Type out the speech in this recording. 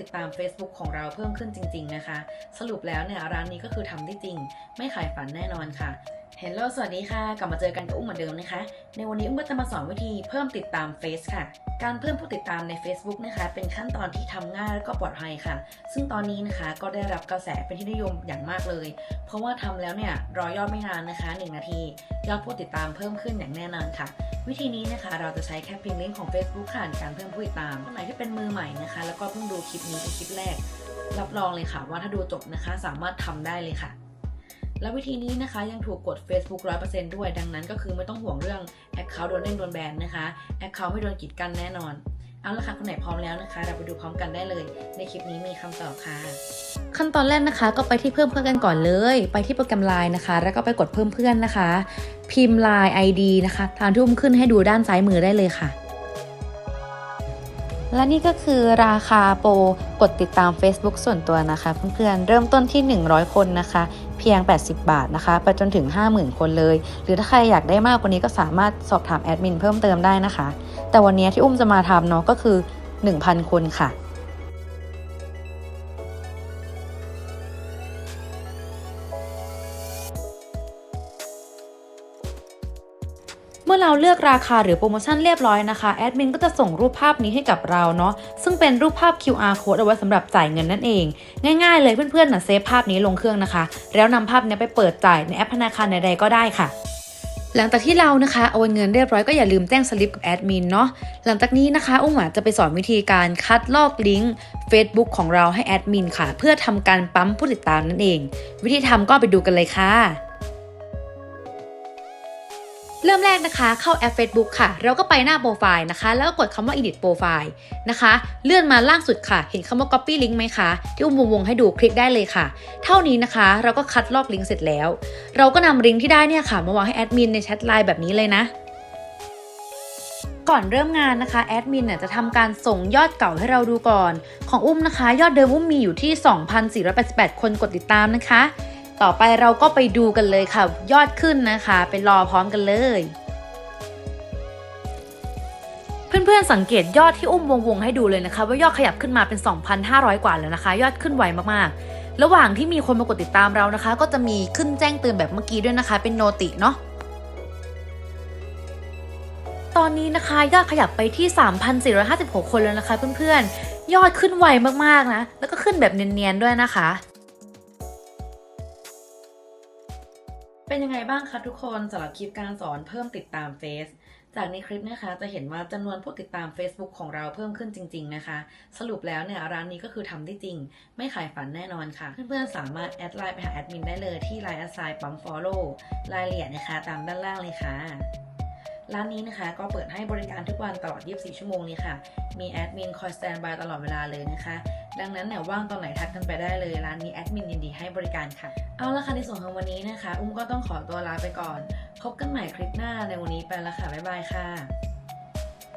ติดตาม Facebook ของเราเพิ่มขึ้นจริง ๆ นะคะ สรุปแล้วเนี่ยร้านนี้ก็คือทำได้จริง ไม่ขายฝันแน่นอนค่ะเฮลโลสวัสดีค่ะ กลับมาเจอกันกับอุ้มเหมือนเดิมนะคะ ในวันนี้อุ้มก็จะมาสอนวิธีเพิ่มติดตามเฟซค่ะ การเพิ่มผู้ติดตามใน Facebook นะคะเป็นขั้นตอนที่ทำง่ายและก็ปลอดภัยค่ะ ซึ่งตอนนี้นะคะก็ได้รับกระแสเป็นที่นิยมอย่างมากเลย เพราะว่าทำแล้วเนี่ยรอยอดไม่นานนะคะ 1 นาที ยอดผู้ติดตามเพิ่มขึ้นอย่างแน่นอนค่ะ วิธีนี้นะคะเราจะใช้แค่พิมพ์ลิงก์ของ Facebook ค่ะในการเพิ่มผู้ติดตามคนไหนที่เป็นมือใหม่นะคะ แล้วก็เพิ่งดูคลิปนี้เป็นคลิปแรก รับรองเลยค่ะว่าถ้าดูจบนะคะ สามารถทำได้เลยค่ะ และวิธีนี้นะคะยังถูกกด Facebook 100%ด้วย ดังนั้นก็คือไม่ต้องห่วงเรื่อง Account โดนเด้งโดนแบนนะคะ Account ไม่โดนกีดกันแน่นอน เอาละค่ะคนไหนพร้อมแล้วนะคะ เราไปดูพร้อมกันได้เลย ในคลิปนี้มีคำตอบค่ะ ขั้นตอนแรกนะคะ ก็ไปที่เพิ่มเพื่อนกันก่อนเลย ไปที่โปรแกรม Line นะคะ แล้วก็ไปกดเพิ่มเพื่อนนะคะ พิมพ์ Line ID นะคะตามที่อุ้มขึ้นให้ดูด้านซ้ายมือได้เลยค่ะและนี่ก็คือราคาโปรกดติดตาม Facebook ส่วนตัวนะคะ เพื่อนๆ เริ่มต้นที่ 100 คนนะคะ พียง 80 บาทนะคะไปจนถึง 50,000 คนเลย หรือถ้าใครอยากได้มากกว่านี้ก็สามารถสอบถามแอดมินเพิ่มเติมได้นะคะ แต่วันนี้ที่อุ้มจะมาทำเนาะก็คือ 1,000 คนค่ะ มื่อเราเลือกราคาหรือโปรโมชั่นเรียบร้อยนะคะแอดมินก็จะส่งรูปภาพนี้ให้กับเราเนาะซึ่งเป็นรูปภาพ QR code เอาไว้สำหรับจ่ายเงินนั่นเอง ง่ายๆเลยเพื่อนๆนะเซฟภาพนี้ลงเครื่องนะคะ แล้วนำภาพนี้ไปเปิดจ่ายในแอปธนาคารใดๆก็ได้ค่ะหลังจากที่เรานะคะโอนเงินเรียบร้อยก็อย่าลืมแจ้งสลิปกับแอดมินเนาะหลังจากนี้นะคะอุ้มอะจะไปสอนวิธีการคัดลอกลิงก์ Facebook ของเราให้แอดมินค่ะ เพื่อทำการปั๊มผู้ติดตามนั่นเอง วิธีทำก็ไปดูกันเลยค่ะ เริ่มแรกนะคะ เข้าแอป Facebook ค่ะ เราก็ไปหน้าโปรไฟล์นะคะ แล้วก็กดคำว่า edit profile นะคะ เลื่อนมาล่างสุดค่ะ เห็นคำว่า copy link ไหมคะ ที่อุ้มวงให้ดูคลิกได้เลยค่ะ เท่านี้นะคะ เราก็คัดลอกลิงก์เสร็จแล้ว เราก็นำลิงก์ที่ได้เนี่ยค่ะ มาวางให้แอดมินในแชทไลน์แบบนี้เลยนะก่อนเริ่มงานนะคะแอดมินน่ะจะทำการส่งยอดเก่าให้เราดูก่อน ของอุ้มนะคะ ยอดเดิมอุ้มมีอยู่ที่ 2,488 คนกดติดตามนะคะ ต่อไปเราก็ไปดูกันเลยค่ะ ยอดขึ้นนะคะ ไปรอพร้อมกันเลย เพื่อนๆสังเกตยอดที่อุ้มวงๆให้ดูเลยนะคะ ว่ายอดขยับขึ้นมาเป็น 2,500 กว่าแล้วนะคะ ยอดขึ้นไวมากๆ ระหว่างที่มีคนมากดติดตามเรานะคะ ก็จะมีขึ้นแจ้งเตือนแบบเมื่อกี้ด้วยนะคะ เป็นโนติเนาะตอนนี้นะคะยอดขยับไปที่ 3,456 คนแล้วนะคะ เพื่อนๆ ยอดขึ้นไวมากๆนะ แล้วก็ขึ้นแบบเนียนๆด้วยนะคะ เป็นยังไงบ้างคะทุกคนสำหรับคลิปการสอนเพิ่มติดตามเฟซจากในคลิปนะคะจะเห็นว่าจำนวนผู้ติดตาม Facebook ของเราเพิ่มขึ้นจริง ๆนะคะ สรุปแล้วเนี่ยร้านนี้ก็คือทำได้จริง ไม่ขายฝันแน่นอนค่ะ เพื่อนๆสามารถแอดไลน์ไปหาแอดมินได้เลยที่ Line แอดไซน์ปั๊ม Follow รายละเอียดนะคะ ตามด้านล่างเลยค่ะ ร้านนี้นะคะก็เปิดให้บริการทุกวันตลอด 24 ชั่วโมงเลยค่ะ มีแอดมินคอยสแตนบายตลอดเวลาเลยนะคะ ดังนั้นเนี่ยว่างตอนไหนทักกันไปได้เลย ร้านนี้แอดมินยินดีให้บริการค่ะ เอาละค่ะในส่วนของวันนี้นะคะ อุ้มก็ต้องขอตัวลาไปก่อน พบกันใหม่คลิปหน้าในวันนี้ไปแล้วค่ะ บ๊ายบายค่ะ